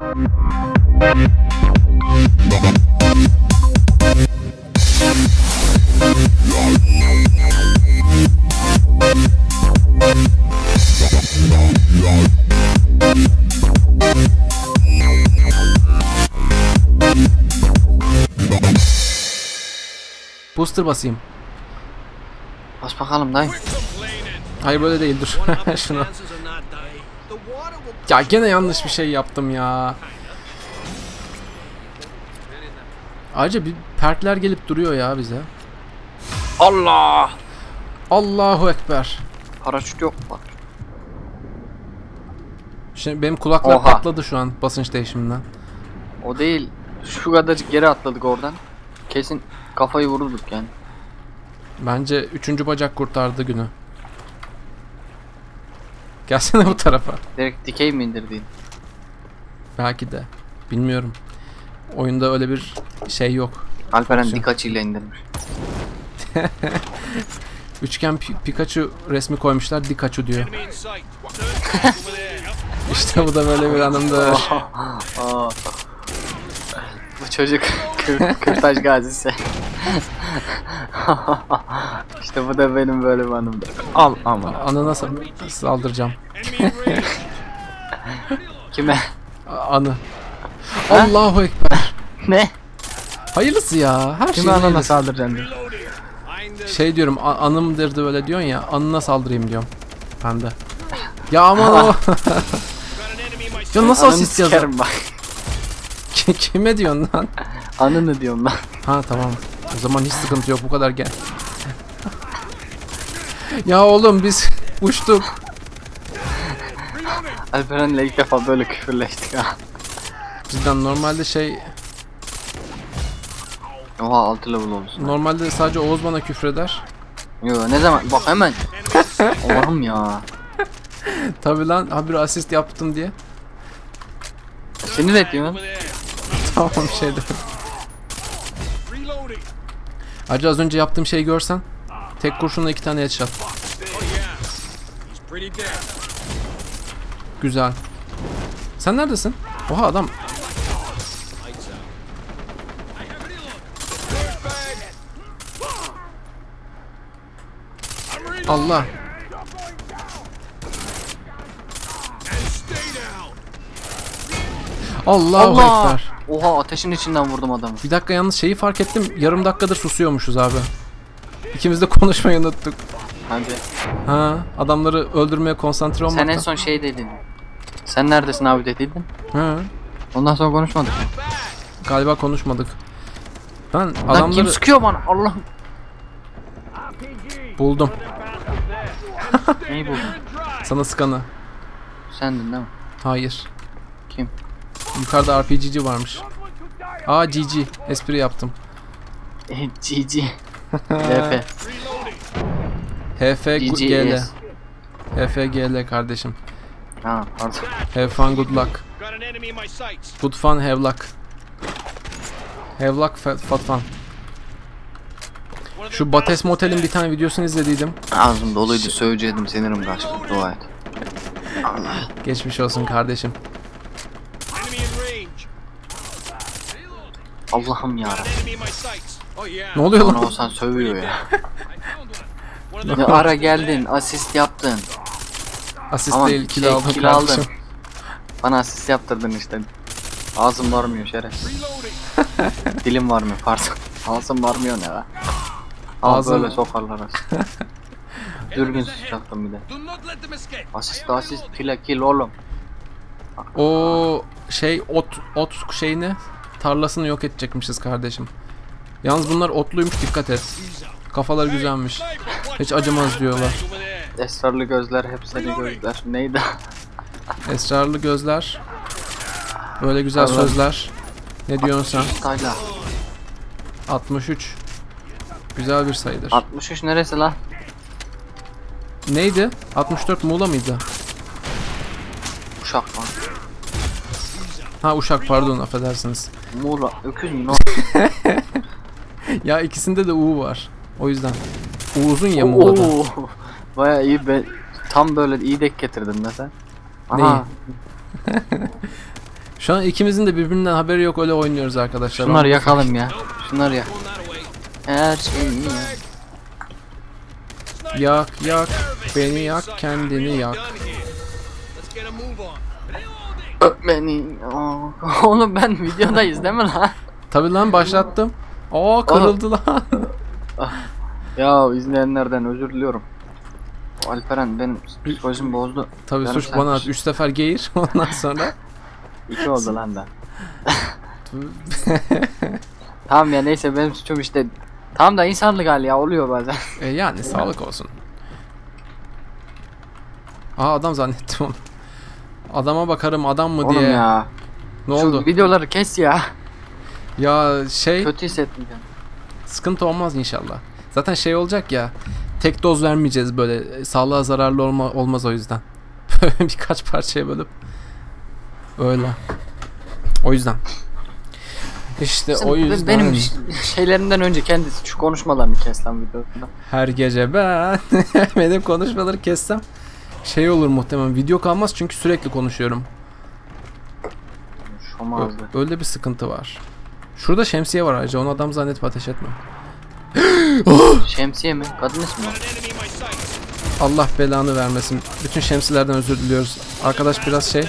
Booster basayım. Bas bakalım dayı. Hayır böyle değil dur. Şunu. Ya gene yanlış bir şey yaptım ya. Ayrıca bir perkler gelip duruyor ya bize. Allah! Allahu Ekber. Paraşüt yok mu? Şimdi benim kulaklar Oha. patladı şu an basınç değişiminden. O değil. Şu kadarcık geri atladık oradan. Kesin kafayı vururduk yani. Bence üçüncü bacak kurtardı günü. Gelsene bu tarafa. Direkt dikey mi indirdin? Belki de. Bilmiyorum. Oyunda öyle bir şey yok. Alperen dik açıyla indirmiş. Üçgen Pi- Pikachu resmi koymuşlar. Dikachu diyor. İşte bu da böyle bir anımdır. Aa. Bu çocuk kır, kırtaç gazisi. İşte bu da benim böyle bir anımdır. Al aman. Anı nasıl saldıracağım? Kime? Anı. Allahu Ekber. Ne? Hayırlısı ya. Her şey Kime anana hayırlısı. saldıracaksın diyor. Şey diyorum a- anımdır da öyle diyorsun ya. Anına saldırayım diyorum. Ben de. Ya aman o. ya nasıl Ananı asist yazar? sikerim bak. Ki- Kime diyorsun lan? Anını diyorum lan. Ha tamam. O zaman hiç sıkıntı yok. Bu kadar gel. Ya oğlum biz uçtuk. Alperen'le ilk defa böyle küfürleştik ha. Cidden normalde şey Oha 6 level olsun. normalde sadece Oğuz bana küfreder. Yo ne zaman? Bak hemen. Allah'ım ya. Tabi lan habire asist yaptım diye. Sinir ediyorsun. tamam şey de. Ayrıca az önce yaptığım şeyi görsen tek kurşunla iki tane headshot. Güzel. Sen neredesin? Oha adam. Allah. Allahu Allah! Ekber. Oha ateşin içinden vurdum adamı. Bir dakika yalnız şeyi fark ettim. Yarım dakikadır susuyormuşuz abi. İkimiz de konuşmayı unuttuk. Hadi. Ha, adamları öldürmeye konsantre Sen olmaktan. en son şey dedin. Sen neredesin abi dediydin. Ha, Ondan sonra konuşmadık. galiba konuşmadık. Ben Lan kim adamları sıkıyor bana? Allah. buldum. Neyi buldun? Sana sıkanı. Sendin değil mi? Hayır. Kim? Yukarıda RPG'ci varmış. Aa GG. Espri yaptım. GG. DP. HFGL. HFGL kardeşim. Ha pardon. Have fun good luck. Good fun have luck. Have luck fat, fat fun. Şu Bates Motel'in bir tane videosunu izlediydim. Ağzım doluydu söyleyecektim sinirim kaçtı. Dua et. Allah. Geçmiş olsun kardeşim. Allah'ım ya. Oh. Ne oluyor lan? olsan sövüyor ya. Them. ara geldin, asist yaptın. Asist Aman, değil kill şey, aldım kill aldın. Bana asist yaptırdın işte. Ağzım varmıyor şeref. Dilim varmıyor pardon. Ağzım varmıyor ne la? Al Ağzım- böyle sokarlar aslında. Dürbün sıçrattım bir de. Asist asist kill'e kill oğlum. O şey ot ot şeyini tarlasını yok edecekmişiz kardeşim. Yalnız bunlar otluymuş dikkat et. Kafaları güzelmiş. Hiç acımaz diyorlar. Esrarlı gözler hep seni gözler. Neydi? Esrarlı gözler. Böyle güzel Allah. sözler. Ne diyorsun sen? Tayla. 63. Güzel bir sayıdır. 63 neresi lan? Neydi? 64 Muğla mıydı? Uşak lan. Ha Uşak pardon affedersiniz. Muğla. Öküz mü? lan? Ya ikisinde de U var. O yüzden. U uzun ya Muğla'da. Oo. Baya iyi be. Tam böyle iyi denk getirdin de sen. Aha. Şu an ikimizin de birbirinden haberi yok öyle oynuyoruz arkadaşlar. Şunları yakalım ya. Şunları yak. Her şey iyi. Yak yak beni yak kendini yak. Öp beni. Oğlum ben videodayız değil mi lan? Tabi lan başlattım. Aa kırıldı lan. Ya izleyenlerden özür diliyorum. Alperen benim psikolojim bozdu. Tabi suç bana at. saatmiş. 3 sefer geğir ondan sonra. İki oldu lan da. Tamam ya neyse benim suçum işte. Tamam da insanlık hali ya oluyor bazen. E yani sağlık olsun. Aa adam zannettim onu. Adama bakarım adam mı Oğlum diye. ya. Ne Şu oldu? videoları kes ya. Ya şey Kötü hissettim sıkıntı olmaz inşallah. Zaten şey olacak ya. Tek doz vermeyeceğiz böyle. Sağlığa zararlı olma, olmaz o yüzden. Birkaç parçaya bölüp. Öyle. O yüzden. İşte Sen o yüzden. Benim şeylerimden önce kendisi şu konuşmalarını kes lan videoda. Her gece ben benim konuşmaları kessem şey olur muhtemelen video kalmaz çünkü sürekli konuşuyorum. Şomazdı. öyle bir sıkıntı var. Şurada şemsiye var ayrıca onu adam zannedip ateş etme. Şemsiye mi? Kadın ismi mi? Allah belanı vermesin. Bütün şemsilerden özür diliyoruz. Arkadaş biraz şey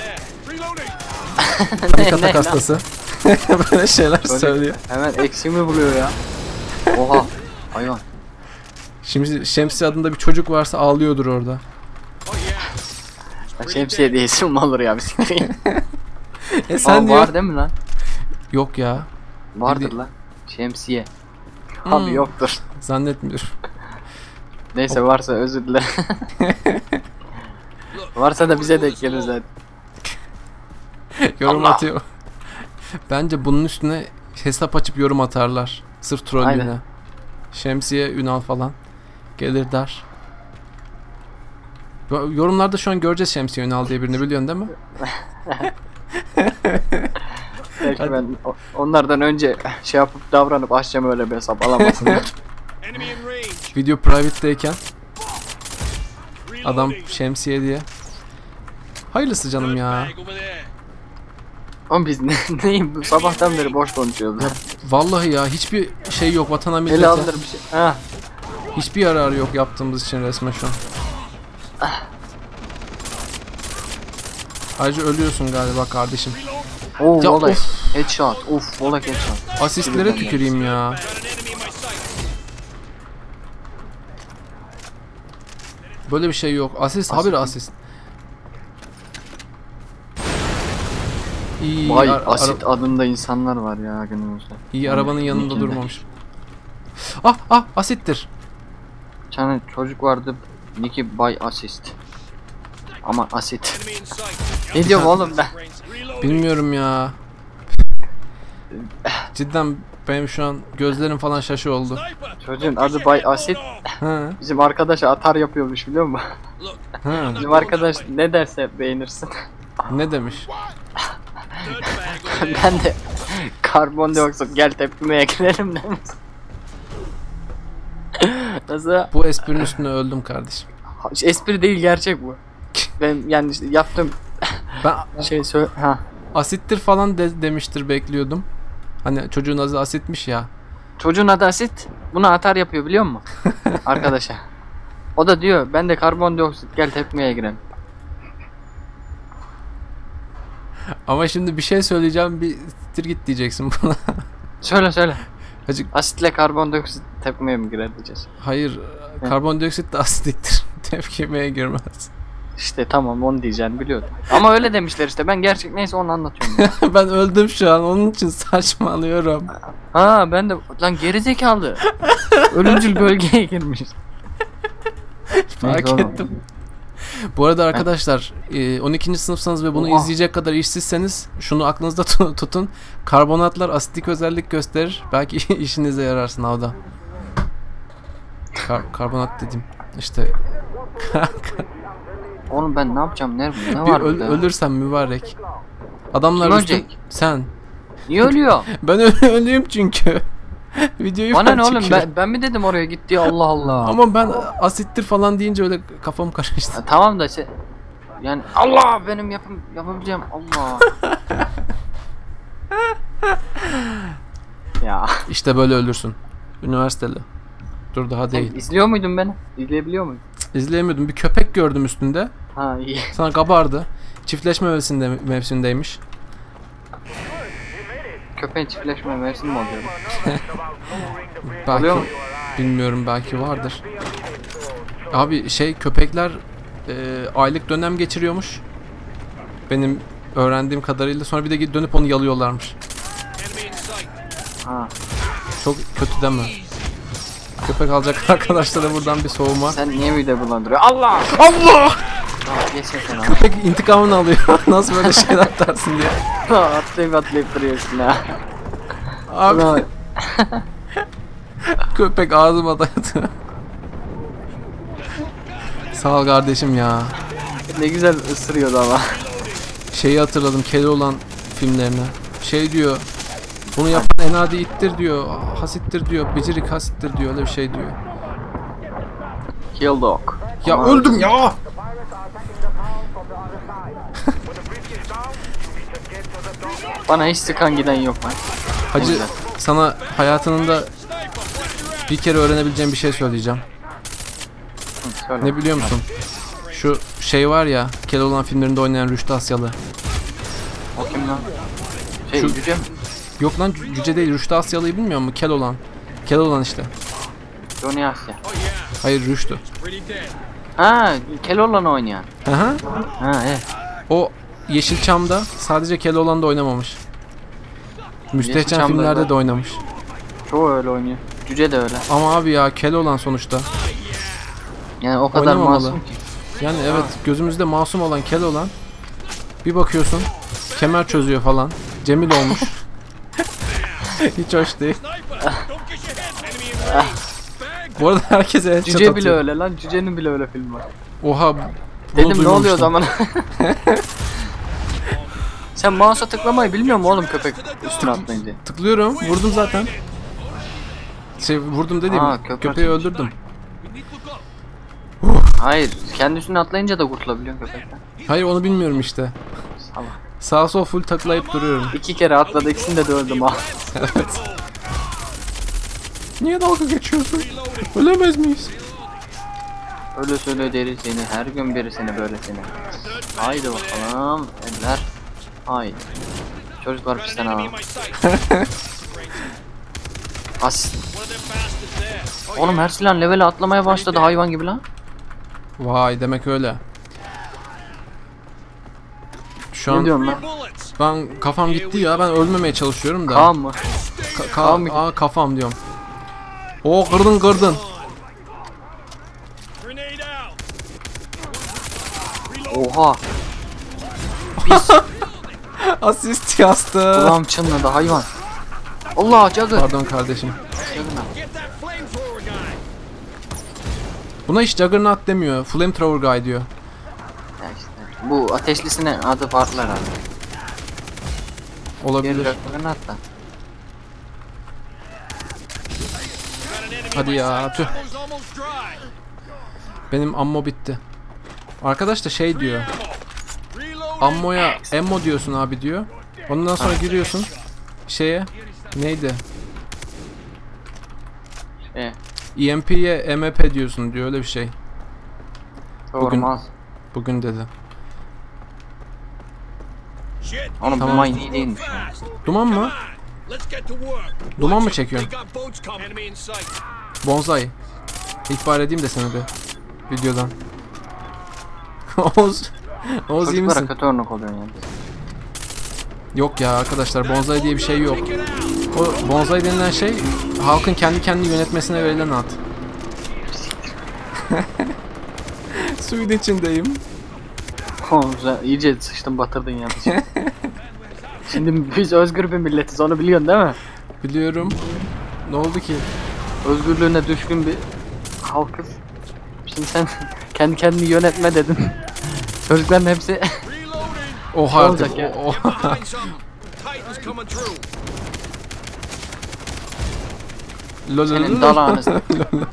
panik atak hastası. Böyle şeyler Böyle söylüyor. Hemen eksiğimi buluyor ya. Oha. Hayvan. Şimdi şemsiye adında bir çocuk varsa ağlıyordur orada. Şemsiye diye isim mi olur ya bir sikeyim. E Aa, sen diyor. var değil mi lan? Yok ya. Vardır Bildi- lan. Şemsiye. Hmm. Abi yoktur. Zannetmiyorum. Neyse varsa özür dilerim. varsa da bize denk gelir zaten. yorum Allah. atıyor. Bence bunun üstüne hesap açıp yorum atarlar. Sırf trollüğüne. Şemsiye, Ünal falan. Gelir der. Yorumlarda şu an göreceğiz Şemsiye Ünal diye birini biliyorsun değil mi? Belki Hadi. ben onlardan önce şey yapıp davranıp açacağım öyle bir hesap alamasınlar. Video private'deyken adam. Şemsiye diye. Hayırlısı canım ya. Oğlum biz ne, neyim sabahtan beri boş konuşuyoruz. Vallahi ya hiçbir şey yok vatana Ele millete. alınır bir şey. Ha. Hiçbir yararı yok yaptığımız için resmen şu an. Ayrıca ölüyorsun galiba kardeşim. Oo Ya volay. of. Headshot. Of volay headshot. Asistlere tüküreyim ya. Böyle bir şey yok. Asist, habire asist. İyi, Vay asit adında insanlar var ya günümüzde. iyi arabanın yanında Mümkün de. durmamış. Ah ah asittir. Bir tane çocuk vardı. Nicky by assist. Ama asit. Ne diyorum oğlum ben? Bilmiyorum ya. Cidden benim şu an gözlerim falan şaşı oldu. Çocuğun adı by asit. Ha, Bizim arkadaşa atar yapıyormuş biliyor musun? Ha. Bizim arkadaş ne derse beğenirsin. Ne demiş? Ben de karbondioksit gel tepkimeye girelim demiş. Nasıl? Bu esprinin üstüne öldüm kardeşim. Espri değil gerçek bu. Ben yani işte yaptığım Ben şey söyle ha. asittir falan de- demiştir bekliyordum. Hani çocuğun adı asitmiş ya. Çocuğun adı asit. Buna atar yapıyor biliyor musun? Arkadaşa. O da diyor ben de karbondioksit gel tepkimeye girelim. Ama şimdi bir şey söyleyeceğim bir siktir git diyeceksin buna. Söyle söyle. Hacı Asitle karbondioksit tepkimeye mi girer diyeceğiz. hayır karbondioksit de asitliktir. Tepkimeye girmez. İşte tamam onu diyeceğini biliyordum. Ama öyle demişler işte ben gerçek neyse onu anlatıyorum. ben öldüm şu an onun için saçmalıyorum. ha ben de lan gerizekalı. Ölümcül bölgeye girmiş. Fark Neyse ettim. Bu arada arkadaşlar e, 12. sınıfsanız ve bunu Oha. izleyecek kadar işsizseniz şunu aklınızda tu- tutun. Karbonatlar asitik özellik gösterir. Belki işinize yarar sınavda. Kar- karbonat dedim. İşte Oğlum ben ne yapacağım? Ne, ne var öl, burada? Ölürsen mübarek. Adamlar ölecek? Sen. Niye ölüyor? ben ölüyüm çünkü. Videoyu Bana ne oğlum ben, ben mi dedim oraya gitti Allah Allah. Ama ben asittir falan deyince öyle kafam karıştı. Ya, tamam da şey yani Allah benim yapım yapabileceğim Allah. ya. İşte böyle ölürsün. Üniversiteli. Dur daha Sen değil. İzliyor muydun beni? İzleyebiliyor muydun? Cık. Bir köpek gördüm üstünde. Ha iyi. Sana kabardı. Çiftleşme mevsiminde, mevsimindeymiş. Köpeğin çiftleşme mevsimi mi oluyor? Belki Oluyor mu? bilmiyorum belki vardır. Abi şey köpekler e, aylık dönem geçiriyormuş. Benim öğrendiğim kadarıyla sonra bir de dönüp onu yalıyorlarmış. Ha. Çok kötü mi? Köpek alacak arkadaşlara buradan bir soğuma. Sen niye mide bulandırıyor? Allah! Allah! Tamam. Köpek intikamını alıyor. Nasıl böyle şeyler dersin diye. atlayıp atlayıp duruyorsun ha. Abi köpek ağzıma dayadı. Sağ ol kardeşim ya. ne güzel ısırıyordu ama. Şeyi hatırladım Keloğlan filmlerini. Şey diyor. Bunu yapan enadi ittir diyor. Hasittir diyor. Bicirik hasittir diyor. Öyle bir şey diyor. Kill dog. Ya Ama öldüm ya. Bana hiç sıkan giden yok lan. Hacı sana hayatının da bir kere öğrenebileceğim bir şey söyleyeceğim. Hı, söyle. Ne biliyor musun? Şu şey var ya Keloğlan filmlerinde oynayan Rüştü Asyalı. O kim lan? Şey Şu- cüce mi? Yok lan Cü- Cüce değil Rüştü Asyalı'yı bilmiyor musun? Keloğlan. Keloğlan işte. Johnny Asya. Hayır Rüştü. Ha, Keloğlan oynayan. Hı. Ha evet. O Yeşilçam'da sadece Keloğlan'da oynamamış. Müstehcen Yeşilçam'da filmlerde da. de oynamış. Çoğu öyle oynuyor. Cüce de öyle. Ama abi ya Keloğlan sonuçta. Yani o kadar Oynamamalı. masum ki. Yani evet gözümüzde masum olan Keloğlan. Bir bakıyorsun kemer çözüyor falan. Cemil olmuş. Hiç hoş değil. Bu arada herkese headshot Cüce bile atıyor. öyle lan. Cücenin bile öyle filmi var. Oha. bunu Dedim ne oluyor o duymamıştım. zaman? Sen mouse'a tıklamayı bilmiyor musun oğlum köpek üstüne atlayınca? Tıklıyorum. Vurdum zaten. Şey vurdum dediğim Aa, köpek köpeği atmış. öldürdüm. Hayır, kendi üstüne atlayınca da kurtulabiliyorsun köpekten. Hayır onu bilmiyorum işte. Salak. Sağ sol full taklayıp duruyorum. İki kere atladı, ikisinde de öldüm ha. evet. Niye dalga geçiyorsun? Ölemez miyiz? Öyle söyle deri seni, her gün biri seni böyle seni. Haydi bakalım, eller. Haydi. Çocuklar enemy ha. there. Oh Oğlum her silah level'e atlamaya başladı hayvan gibi lan. Vay demek öyle. Şu Ne an lan? Bullets. ben kafam gitti ya ben ölmemeye çalışıyorum da. Kaan mı? Ka- ka- Kaan mı? aa, kafam diyorum. O kırdın kırdın. Grenade out. Asist yastı. Kulağım çınladı hayvan. Allah Jagger. Pardon kardeşim. Buna hiç Juggernaut demiyor. Flamethrower guy diyor. İşte, bu ateşlisine adı farklı herhalde. Olabilir. Juggernaut da. Hadi ya, tüh. Benim ammo bitti. Arkadaş da şey diyor. Ammoya ammo diyorsun abi diyor. Ondan sonra giriyorsun şeye neydi? Şey, EMP'ye MP diyorsun diyor öyle bir şey. olmaz. Bugün dedi. Onun Tamam. bu iyi değilmiş. Fast. Duman mı? Duman mı sight. Bonsai. İhbar edeyim de seni bir videodan. Oğuz. Oğuz iyi misin? kötü örnek oluyor yani. Yok ya arkadaşlar bonsai diye bir şey yok. O bonsai denilen şey halkın kendi kendini yönetmesine verilen ad. Suyun içindeyim. Oğlum sen iyice sıçtın batırdın ya. Şimdi biz özgür bir milletiz onu biliyorsun değil mi? Biliyorum. Ne oldu ki? Özgürlüğüne düşkün bir halkız. Şimdi sen kendi kendini yönetme dedin. Çocukların hepsi. Oha artık. ya? O- o- Get behind something. Titans coming through. Lolo- senin dalağınız. Lolo.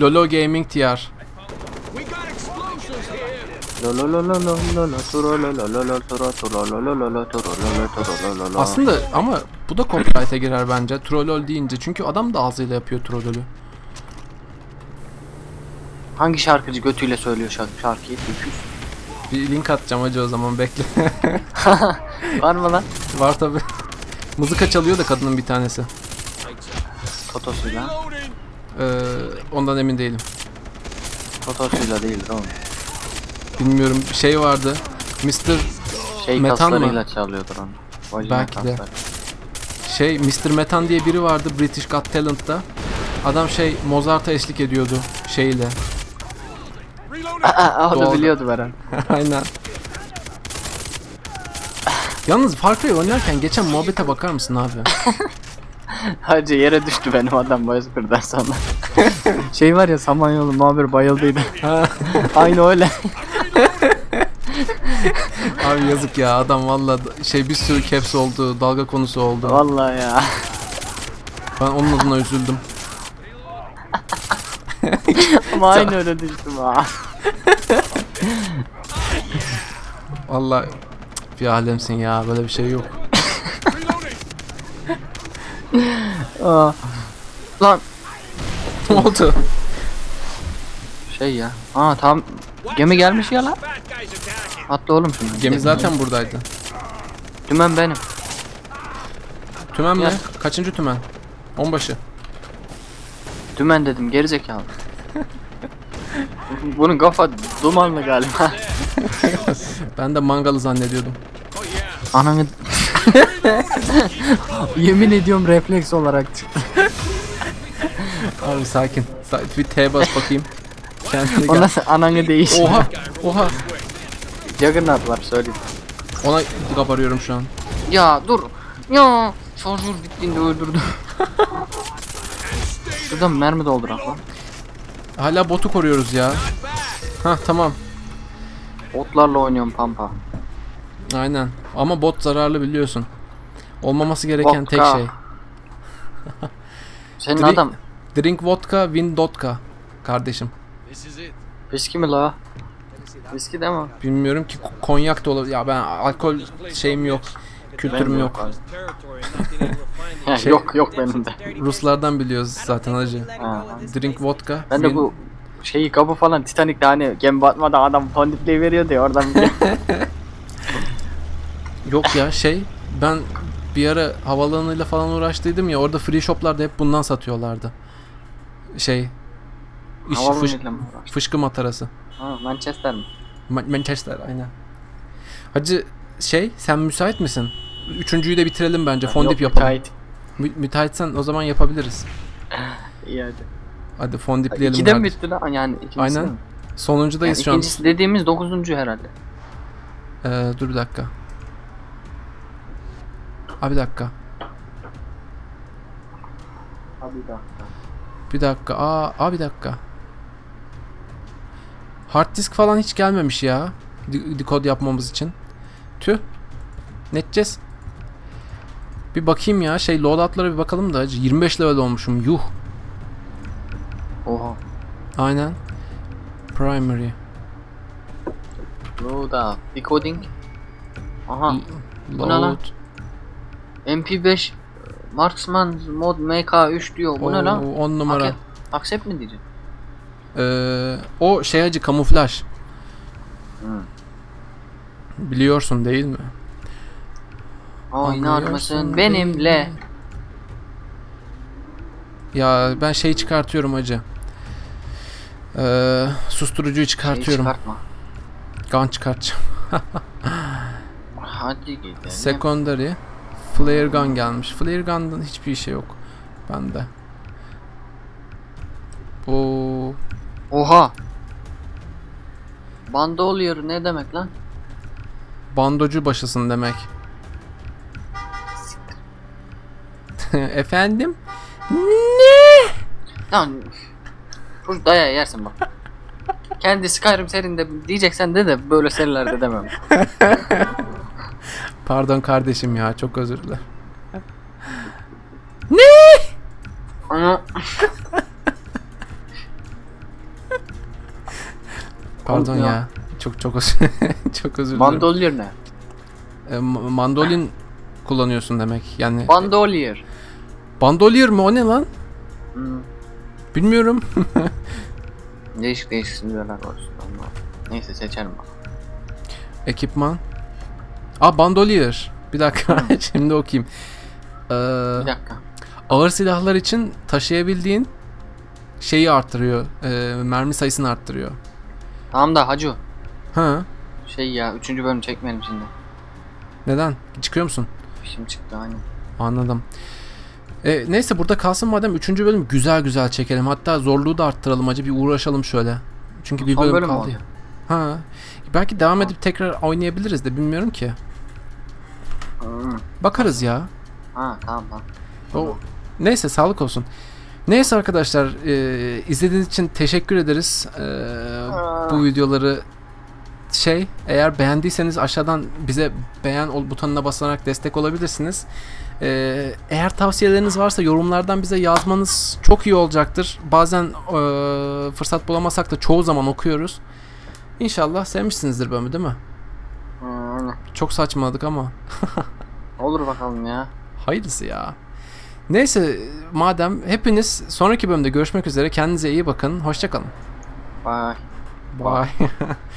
Lolo Gaming TR. Aslında ama bu da copyright'e girer bence. Trollol deyince. Çünkü adam da ağzıyla yapıyor trollolü. Hangi şarkıcı götüyle söylüyor şarkı, şarkıyı? Öküz. Bir link atacağım hacı o zaman bekle. Var mı lan? Var tabi. Mızıka çalıyor da kadının bir tanesi. Totosuyla. Loading. Ee, ondan emin değilim. Totosuyla değildir oğlum. Bilmiyorum bir şey vardı. Mr. Şey Metan mı? çalıyordur onu. Vajina Belki de. kasları. Şey Mr. Metan diye biri vardı British Got Talent'ta. Adam şey Mozart'a eşlik ediyordu şeyle. Aa, o da Doğru. biliyordu Beren. Aynen. Yalnız Far Cry oynarken geçen muhabbete bakar mısın abi? Hacı yere düştü benim adam Bozkır'dan sonra. şey var ya Samanyolu muhabir bayıldıydı. Ha, Aynı öyle. abi yazık ya adam valla şey bir sürü caps oldu, dalga konusu oldu. Vallahi ya. Ben onun adına üzüldüm. Ama aynı öyle düştüm ha. Valla bir alemsin ya böyle bir şey yok. Aa. Lan ne oldu? şey ya. Aa tam gemi gelmiş ya lan. Atla oğlum şunu. Gemi zaten buradaydı. Dümen benim. Tümen mi? Ya. Kaçıncı tümen? Onbaşı. Dümen dedim gerizekalı. Bunun kafa dumanlı galiba. Ben de mangalı zannediyordum. Ananı... Yemin ediyorum refleks olarak çıktı. Abi sakin. Sa- bir T bas bakayım. Kendine O nasıl ananı değiş. Oha! Oha! Juggernaut var söyleyeyim. Ona kabarıyorum şu an. Ya dur. Ya şarjör bittiğinde öldürdüm. Şuradan mermi doldurak lan. Hala botu koruyoruz ya. Hah tamam. Otlarla oynuyorum pampa. Aynen. Ama bot zararlı biliyorsun. Olmaması gereken tek Vodka. şey. Senin Drink- adam Drink vodka, win dotka. Kardeşim. Viski mi la? Viski değil mi? Bilmiyorum ki ko- konyak da olabilir. Ya ben alkol şeyim yok. Kültürüm yok. Şey- yok yok benim de. Ruslardan biliyoruz zaten hacı. Ha. Drink vodka. Ben de bu şeyi kapı falan Titanic'te hani gemi batmadan adam fondipleyi veriyor diye oradan Yok ya şey ben bir ara havaalanıyla falan uğraştıydım ya orada free shoplarda hep bundan satıyorlardı. Şey iş, fış, fışkı matarası. Ha, Manchester mi? Ma- Manchester aynen. Hacı şey sen müsait misin? Üçüncüyü de bitirelim bence. Fondip yapalım. müteahhit. Mü- müteahhitsen o zaman yapabiliriz. İyi hadi. Hadi fondipleyelim. İkide mi bitti lan? Yani ikincisi Aynen. mi? Yani Sonuncudayız şu an. ikincisi dediğimiz dokuzuncu herhalde. Ee, dur bir dakika. Abi bir dakika. Abi da. Bir dakika. Aa, bir dakika. Hard disk falan hiç gelmemiş ya. Decode yapmamız için. Tüh. Ne edeceğiz? Bir bakayım ya. Şey loadout'lara bir bakalım da. hacı. 25 level olmuşum. Yuh. Oha. Aynen. Primary. Loadout. Decoding. Aha. Bu ne lan? Load. MP5 Marksman mod MK3 diyor. Bu ne lan? 10 numara. Accept- Accept mi diyeceksin? Ee, o şey hacı kamuflaj. Hı. Biliyorsun değil mi? Oynar mısın benimle? Ya ben şey çıkartıyorum hacı. Ee, susturucuyu Şey çıkartıyorum. çıkartma. Gun çıkartacağım. Hadi gidelim. Secondary. Flare gun gelmiş. Flare gun'dan hiçbir şey yok. Bende. Oo, Oha. Banda oluyor ne demek lan? bandocu başısın demek. Efendim? Ne? Lan Çocuk dayağı yersin bak. Kendi Skyrim serinde diyeceksen de de böyle serilerde demem. Pardon kardeşim ya çok özür dilerim. Ama Pardon Oğlum ya. ya. Çok çok özür, çok özür dilerim. Bandolier ne? E, ma- mandolin kullanıyorsun demek. Yani Bandolier. Bandolier mi o ne lan? Hmm. Bilmiyorum. Değişik değişik simgeler var. Neyse seçelim bak. Ekipman. Aa bandolier. Bir dakika şimdi okuyayım. Ee, Bir dakika. ağır silahlar için taşıyabildiğin şeyi arttırıyor. e, mermi sayısını arttırıyor. Tamam da Hacı. Ha? Şey ya 3. bölüm çekmeyelim şimdi. Neden? Çıkıyor musun? Şimdi çıktı hani. Anladım. E, neyse burada kalsın madem 3. bölüm güzel güzel çekelim. Hatta zorluğu da arttıralım acı bir uğraşalım şöyle. Çünkü bir bölüm, bölüm kaldı. ya. Ha. Belki devam edip tekrar oynayabiliriz de bilmiyorum ki. Hmm. Bakarız ya. Ha tamam tamam. O, neyse sağlık olsun. Neyse arkadaşlar e, izlediğiniz için teşekkür ederiz. E, bu videoları şey eğer beğendiyseniz aşağıdan bize beğen butonuna basarak destek olabilirsiniz. E, eğer tavsiyeleriniz varsa yorumlardan bize yazmanız çok iyi olacaktır. Bazen e, fırsat bulamasak da çoğu zaman okuyoruz. İnşallah sevmişsinizdir bölümü değil mi? Hmm. Çok saçmaladık ama. Olur bakalım ya. Hayırlısı ya. Neyse madem hepiniz sonraki bölümde görüşmek üzere. Kendinize iyi bakın. Hoşçakalın. Bye. Bye.